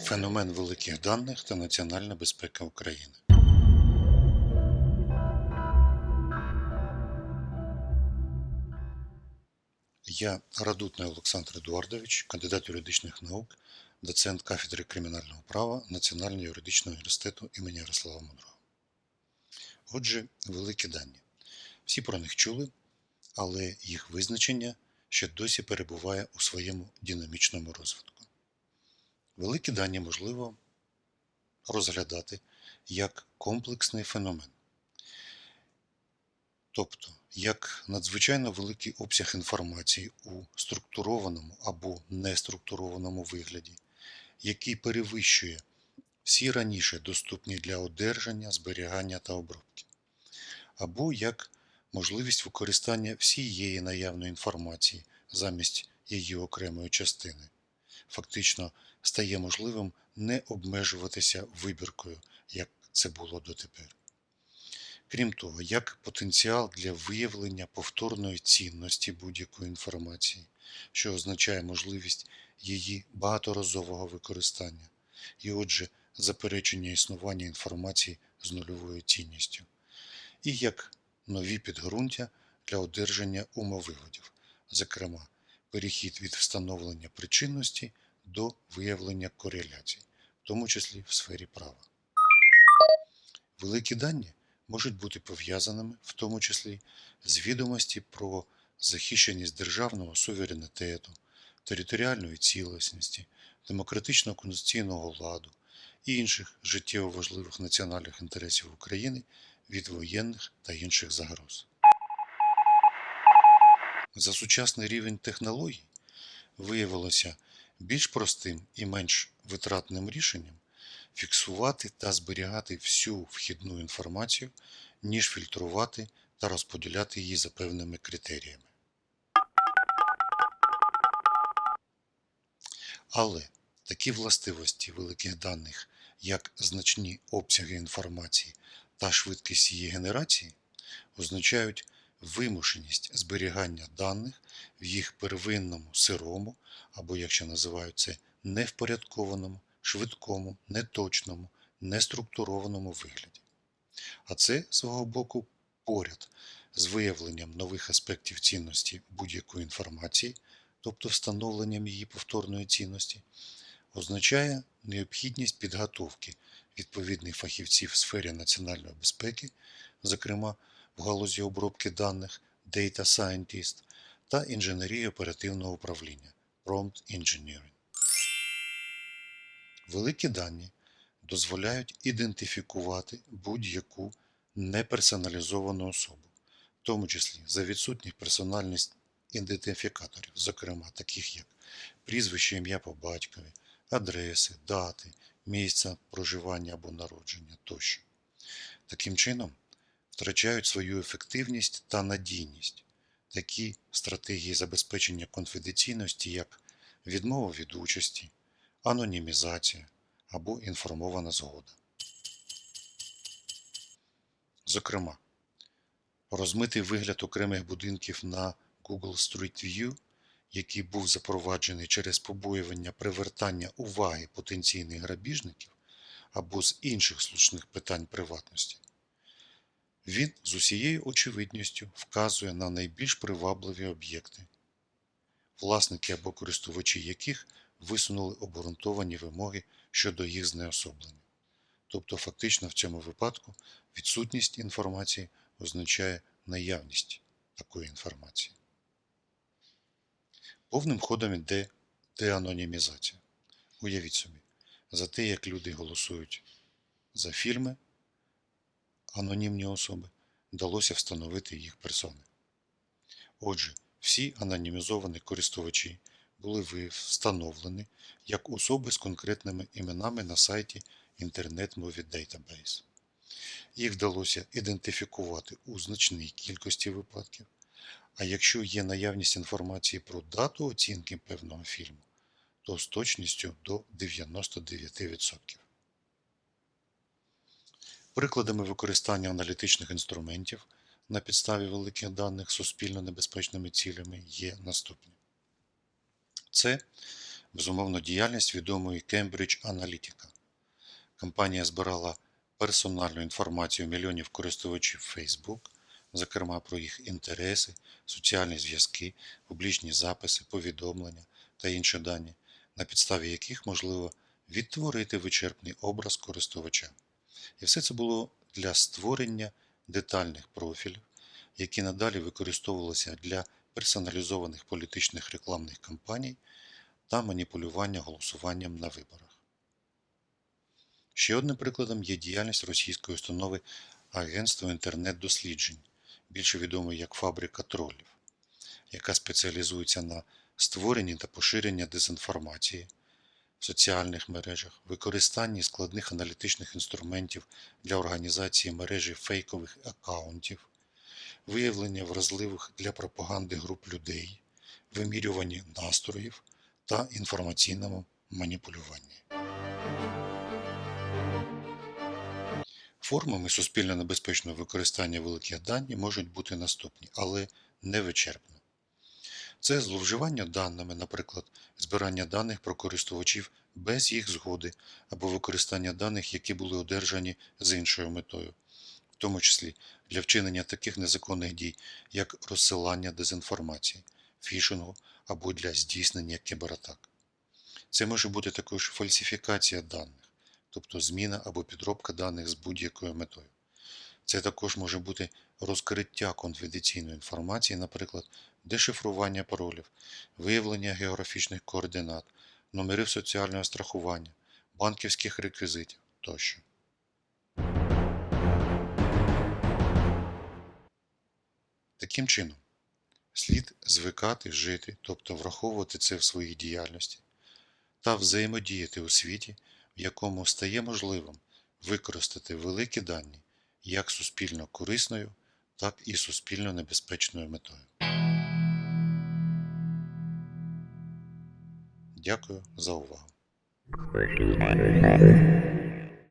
Феномен великих даних та національна безпека України. Я Радутний Олександр Едуардович, кандидат юридичних наук, доцент кафедри кримінального права Національного юридичного університету імені Ярослава Мудрого. Отже, великі дані. Всі про них чули, але їх визначення ще досі перебуває у своєму динамічному розвитку. Великі дані можливо розглядати як комплексний феномен, тобто як надзвичайно великий обсяг інформації у структурованому або неструктурованому вигляді, який перевищує всі раніше доступні для одержання, зберігання та обробки, або як можливість використання всієї наявної інформації замість її окремої частини, фактично стає можливим не обмежуватися вибіркою, як це було дотепер. Крім того, як потенціал для виявлення повторної цінності будь-якої інформації, що означає можливість її багаторазового використання, і отже, заперечення існування інформації з нульовою цінністю, і як нові підґрунтя для одержання умовиводів, зокрема, перехід від встановлення причинності до виявлення кореляцій, в тому числі в сфері права. Великі дані можуть бути пов'язаними, в тому числі, з відомості про захищеність державного суверенітету, територіальної цілісності, демократичного конституційного ладу і інших життєво важливих національних інтересів України від воєнних та інших загроз. За сучасний рівень технологій виявилося більш простим і менш витратним рішенням фіксувати та зберігати всю вхідну інформацію, ніж фільтрувати та розподіляти її за певними критеріями. Але такі властивості великих даних, як значні обсяги інформації та швидкість її генерації, означають вимушеність зберігання даних в їх первинному сирому, або, якщо називають це, невпорядкованому, швидкому, неточному, неструктурованому вигляді. А це, свого боку, поряд з виявленням нових аспектів цінності будь-якої інформації, тобто встановленням її повторної цінності, означає необхідність підготовки відповідних фахівців в сфері національної безпеки, зокрема в галузі обробки даних Data Scientist та інженерії оперативного управління Prompt Engineering. Великі дані дозволяють ідентифікувати будь-яку неперсоналізовану особу, в тому числі за відсутніх персональних ідентифікаторів, зокрема таких як прізвище ім'я по батькові, адреси, дати, місця проживання або народження тощо. Таким чином, втрачають свою ефективність та надійність такі стратегії забезпечення конфіденційності, як відмова від участі, анонімізація або інформована згода. Зокрема, розмитий вигляд окремих будинків на Google Street View, який був запроваджений через побоювання привертання уваги потенційних грабіжників або з інших слушних питань приватності, він з усією очевидністю вказує на найбільш привабливі об'єкти, власники або користувачі яких висунули обґрунтовані вимоги щодо їх знеособлення. Тобто, фактично в цьому випадку відсутність інформації означає наявність такої інформації. Повним ходом іде деанонімізація. Уявіть собі, за те, як люди голосують за фільми, анонімні особи, вдалося встановити їх персони. Отже, всі анонімізовані користувачі були встановлені як особи з конкретними іменами на сайті Internet Movie Database. Їх вдалося ідентифікувати у значній кількості випадків, а якщо є наявність інформації про дату оцінки певного фільму, то з точністю до 99%. Прикладами використання аналітичних інструментів на підставі великих даних суспільно небезпечними цілями є наступні. Це, безумовно, діяльність відомої Cambridge Analytica. Компанія збирала персональну інформацію мільйонів користувачів Facebook, зокрема про їх інтереси, соціальні зв'язки, публічні записи, повідомлення та інші дані, на підставі яких можливо відтворити вичерпний образ користувача. І все це було для створення детальних профілів, які надалі використовувалися для персоналізованих політичних рекламних кампаній та маніпулювання голосуванням на виборах. Ще одним прикладом є діяльність російської установи Агентство інтернет-досліджень, більше відомої як Фабрика тролів, яка спеціалізується на створенні та поширенні дезінформації в соціальних мережах, використанні складних аналітичних інструментів для організації мережі фейкових аккаунтів, виявлення вразливих для пропаганди груп людей, вимірюванні настроїв та інформаційному маніпулюванні. Формами суспільно небезпечного використання великих даних можуть бути наступні, але не вичерпно. Це зловживання даними, наприклад, збирання даних про користувачів без їх згоди або використання даних, які були одержані з іншою метою, в тому числі для вчинення таких незаконних дій, як розсилання дезінформації, фішингу або для здійснення кібератак. Це може бути також фальсифікація даних, тобто зміна або підробка даних з будь-якою метою. Це також може бути розкриття конфіденційної інформації, наприклад, дешифрування паролів, виявлення географічних координат, номерів соціального страхування, банківських реквізитів тощо. Таким чином, слід звикати жити, тобто враховувати це в своїй діяльності та взаємодіяти у світі, в якому стає можливим використати великі дані як суспільно корисною, так і суспільно небезпечною метою. Дякую за увагу.